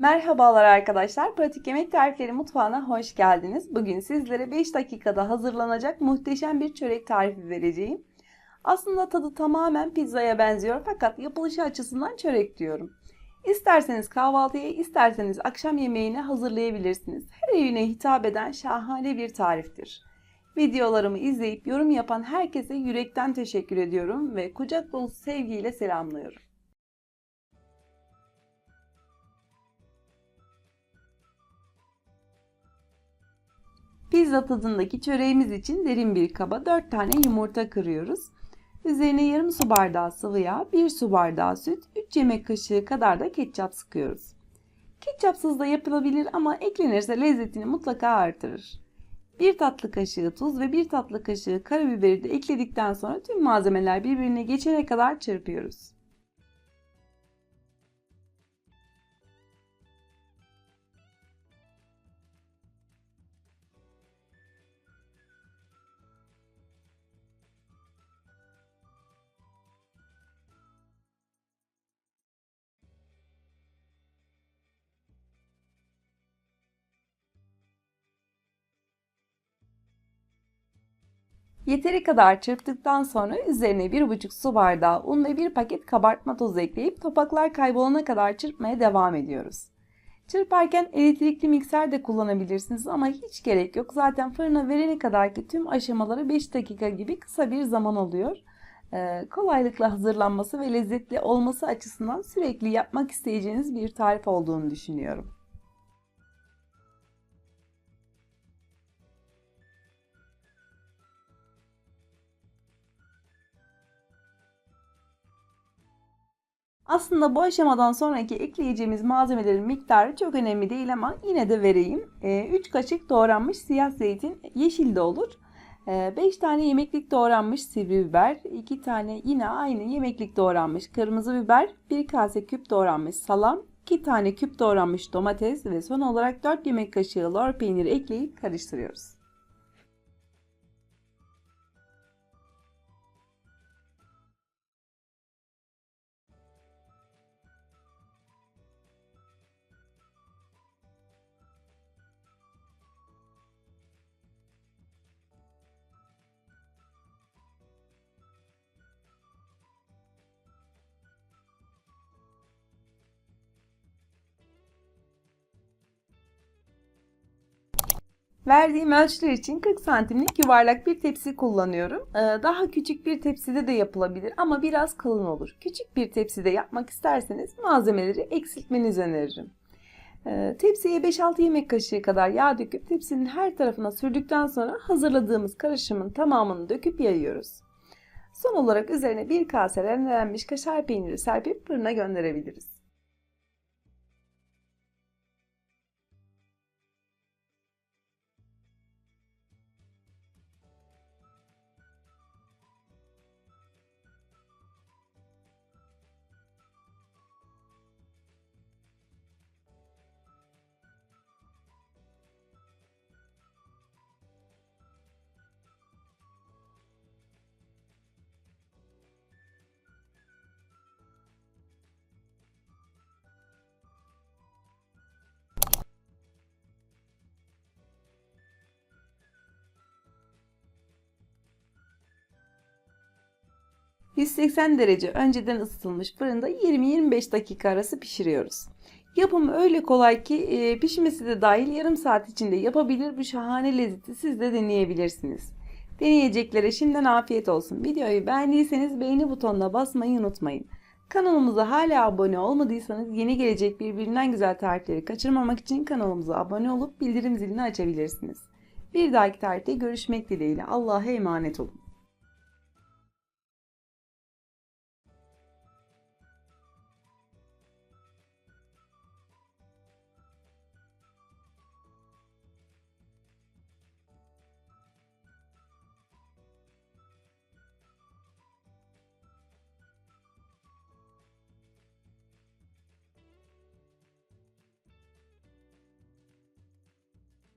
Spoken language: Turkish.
Merhabalar arkadaşlar. Pratik Yemek Tarifleri Mutfağı'na hoş geldiniz. Bugün sizlere 5 dakikada hazırlanacak muhteşem bir çörek tarifi vereceğim. Aslında tadı tamamen pizzaya benziyor fakat yapılışı açısından çörek diyorum. İsterseniz kahvaltıya, isterseniz akşam yemeğine hazırlayabilirsiniz. Her evine hitap eden şahane bir tariftir. Videolarımı izleyip yorum yapan herkese yürekten teşekkür ediyorum ve kucak dolusu sevgiyle selamlıyorum. Pizza tadındaki çöreğimiz için derin bir kaba 4 tane yumurta kırıyoruz. Üzerine yarım su bardağı sıvı yağ, 1 su bardağı süt, 3 yemek kaşığı kadar da ketçap sıkıyoruz. Ketçapsız da yapılabilir ama eklenirse lezzetini mutlaka artırır. 1 tatlı kaşığı tuz ve 1 tatlı kaşığı karabiberi de ekledikten sonra tüm malzemeler birbirine geçene kadar çırpıyoruz. Yeteri kadar çırptıktan sonra üzerine 1,5 su bardağı un ve 1 paket kabartma tozu ekleyip topaklar kaybolana kadar çırpmaya devam ediyoruz. Çırparken elektrikli mikser de kullanabilirsiniz ama hiç gerek yok. Zaten fırına verene kadar ki tüm aşamaları 5 dakika gibi kısa bir zaman oluyor. Ee, kolaylıkla hazırlanması ve lezzetli olması açısından sürekli yapmak isteyeceğiniz bir tarif olduğunu düşünüyorum. Aslında bu aşamadan sonraki ekleyeceğimiz malzemelerin miktarı çok önemli değil ama yine de vereyim. 3 ee, kaşık doğranmış siyah zeytin yeşil de olur. 5 ee, tane yemeklik doğranmış sivri biber, 2 tane yine aynı yemeklik doğranmış kırmızı biber, 1 kase küp doğranmış salam, 2 tane küp doğranmış domates ve son olarak 4 yemek kaşığı lor peyniri ekleyip karıştırıyoruz. Verdiğim ölçüler için 40 santimlik yuvarlak bir tepsi kullanıyorum. Ee, daha küçük bir tepside de yapılabilir ama biraz kalın olur. Küçük bir tepside yapmak isterseniz malzemeleri eksiltmenizi öneririm. Ee, tepsiye 5-6 yemek kaşığı kadar yağ döküp tepsinin her tarafına sürdükten sonra hazırladığımız karışımın tamamını döküp yayıyoruz. Son olarak üzerine bir kase rendelenmiş kaşar peyniri serpip fırına gönderebiliriz. 180 derece önceden ısıtılmış fırında 20-25 dakika arası pişiriyoruz. Yapımı öyle kolay ki e, pişmesi de dahil yarım saat içinde yapabilir bu şahane lezzeti siz de deneyebilirsiniz. Deneyeceklere şimdiden afiyet olsun. Videoyu beğendiyseniz beğeni butonuna basmayı unutmayın. Kanalımıza hala abone olmadıysanız yeni gelecek birbirinden güzel tarifleri kaçırmamak için kanalımıza abone olup bildirim zilini açabilirsiniz. Bir dahaki tarifte görüşmek dileğiyle. Allah'a emanet olun.